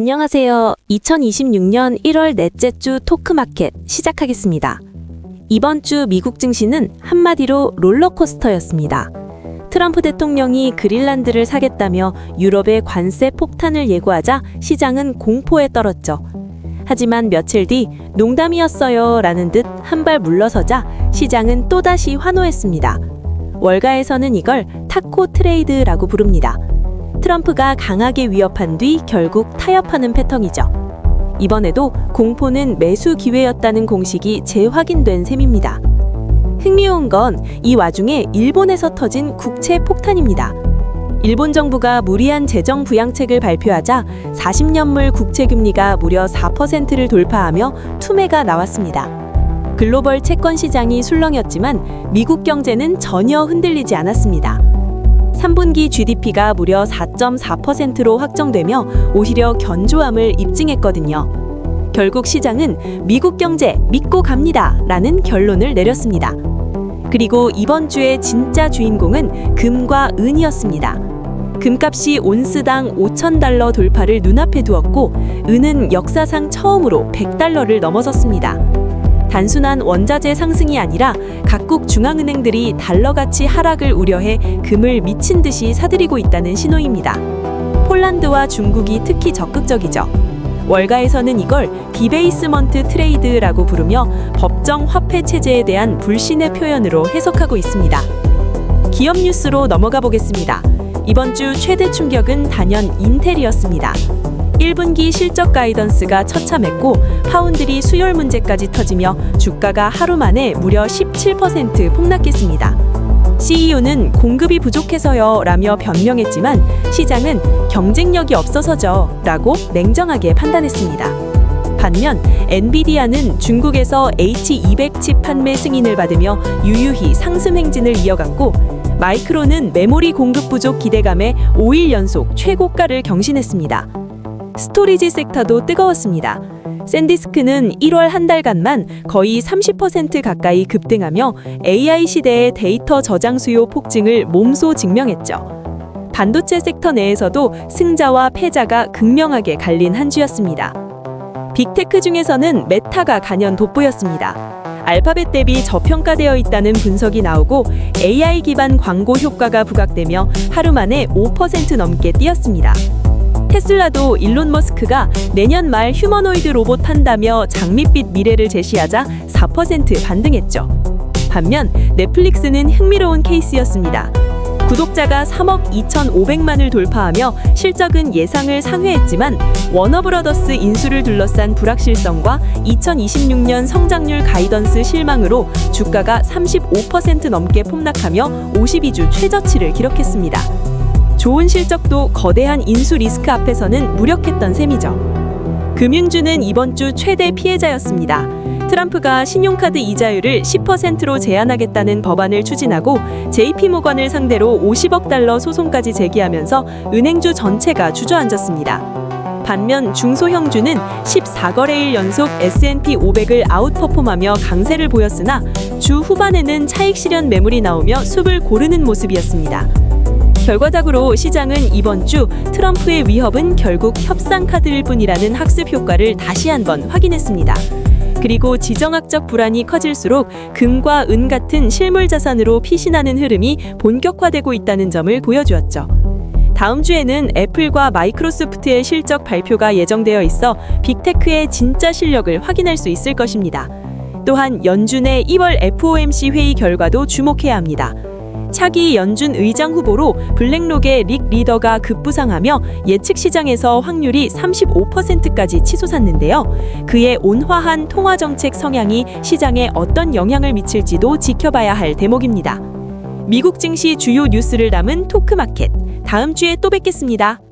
안녕하세요. 2026년 1월 넷째 주 토크마켓 시작하겠습니다. 이번 주 미국 증시는 한마디로 롤러코스터였습니다. 트럼프 대통령이 그린란드를 사겠다며 유럽의 관세 폭탄을 예고하자 시장은 공포에 떨었죠. 하지만 며칠 뒤 농담이었어요 라는 듯 한 발 물러서자 시장은 또다시 환호했습니다. 월가에서는 이걸 타코 트레이드라고 부릅니다. 트럼프가 강하게 위협한 뒤 결국 타협하는 패턴이죠. 이번에도 공포는 매수 기회였다는 공식이 재확인된 셈입니다. 흥미로운 건 이 와중에 일본에서 터진 국채 폭탄입니다. 일본 정부가 무리한 재정 부양책을 발표하자 40년물 국채 금리가 무려 4%를 돌파하며 투매가 나왔습니다. 글로벌 채권 시장이 술렁였지만 미국 경제는 전혀 흔들리지 않았습니다. 3분기 GDP가 무려 4.4%로 확정되며 오히려 견조함을 입증했거든요. 결국 시장은 미국 경제 믿고 갑니다. 라는 결론을 내렸습니다. 그리고 이번 주의 진짜 주인공은 금과 은이었습니다. 금값이 온스당 5,000달러 돌파를 눈앞에 두었고, 은은 역사상 처음으로 100달러를 넘어섰습니다. 단순한 원자재 상승이 아니라 각국 중앙은행들이 달러 가치 하락을 우려해 금을 미친 듯이 사들이고 있다는 신호입니다. 폴란드와 중국이 특히 적극적이죠. 월가에서는 이걸 디베이스먼트 트레이드라고 부르며 법정 화폐 체제에 대한 불신의 표현으로 해석하고 있습니다. 기업 뉴스로 넘어가 보겠습니다. 이번 주 최대 충격은 단연 인텔이었습니다. 1분기 실적 가이던스가 처참했고 파운드리 수요일 문제까지 터지며 주가가 하루 만에 무려 17% 폭락했습니다. CEO는 공급이 부족해서요 라며 변명했지만 시장은 경쟁력이 없어서죠 라고 냉정하게 판단했습니다. 반면 엔비디아는 중국에서 H200 칩 판매 승인을 받으며 유유히 상승 행진을 이어갔고 마이크론은 메모리 공급 부족 기대감에 5일 연속 최고가를 경신했습니다. 스토리지 섹터도 뜨거웠습니다. 샌디스크는 1월 한 달간만 거의 30% 가까이 급등하며 AI 시대의 데이터 저장 수요 폭증을 몸소 증명했죠. 반도체 섹터 내에서도 승자와 패자가 극명하게 갈린 한 주였습니다. 빅테크 중에서는 메타가 간연 돋보였습니다. 알파벳 대비 저평가되어 있다는 분석이 나오고 AI 기반 광고 효과가 부각되며 하루 만에 5% 넘게 뛰었습니다. 테슬라도 일론 머스크가 내년 말 휴머노이드 로봇 한다며 장밋빛 미래를 제시하자 4% 반등했죠. 반면 넷플릭스는 흥미로운 케이스였습니다. 구독자가 3억 2,500만을 돌파하며 실적은 예상을 상회했지만 워너브러더스 인수를 둘러싼 불확실성과 2026년 성장률 가이던스 실망으로 주가가 35% 넘게 폭락하며 52주 최저치를 기록했습니다. 좋은 실적도 거대한 인수 리스크 앞에서는 무력했던 셈이죠. 금융주는 이번 주 최대 피해자였습니다. 트럼프가 신용카드 이자율을 10%로 제한하겠다는 법안을 추진하고 JP모건을 상대로 50억 달러 소송까지 제기하면서 은행주 전체가 주저앉았습니다. 반면 중소형주는 14거래일 연속 S&P 500을 아웃퍼폼하며 강세를 보였으나 주 후반에는 차익 실현 매물이 나오며 숲을 고르는 모습이었습니다. 결과적으로 시장은 이번 주 트럼프의 위협은 결국 협상 카드일 뿐이라는 학습 효과를 다시 한번 확인했습니다. 그리고 지정학적 불안이 커질수록 금과 은 같은 실물 자산으로 피신하는 흐름이 본격화되고 있다는 점을 보여주었죠. 다음 주에는 애플과 마이크로소프트의 실적 발표가 예정되어 있어 빅테크의 진짜 실력을 확인할 수 있을 것입니다. 또한 연준의 2월 FOMC 회의 결과도 주목해야 합니다. 차기 연준 의장 후보로 블랙록의 릭 리더가 급부상하며 예측 시장에서 확률이 35%까지 치솟았는데요. 그의 온화한 통화 정책 성향이 시장에 어떤 영향을 미칠지도 지켜봐야 할 대목입니다. 미국 증시 주요 뉴스를 담은 토크마켓. 다음 주에 또 뵙겠습니다.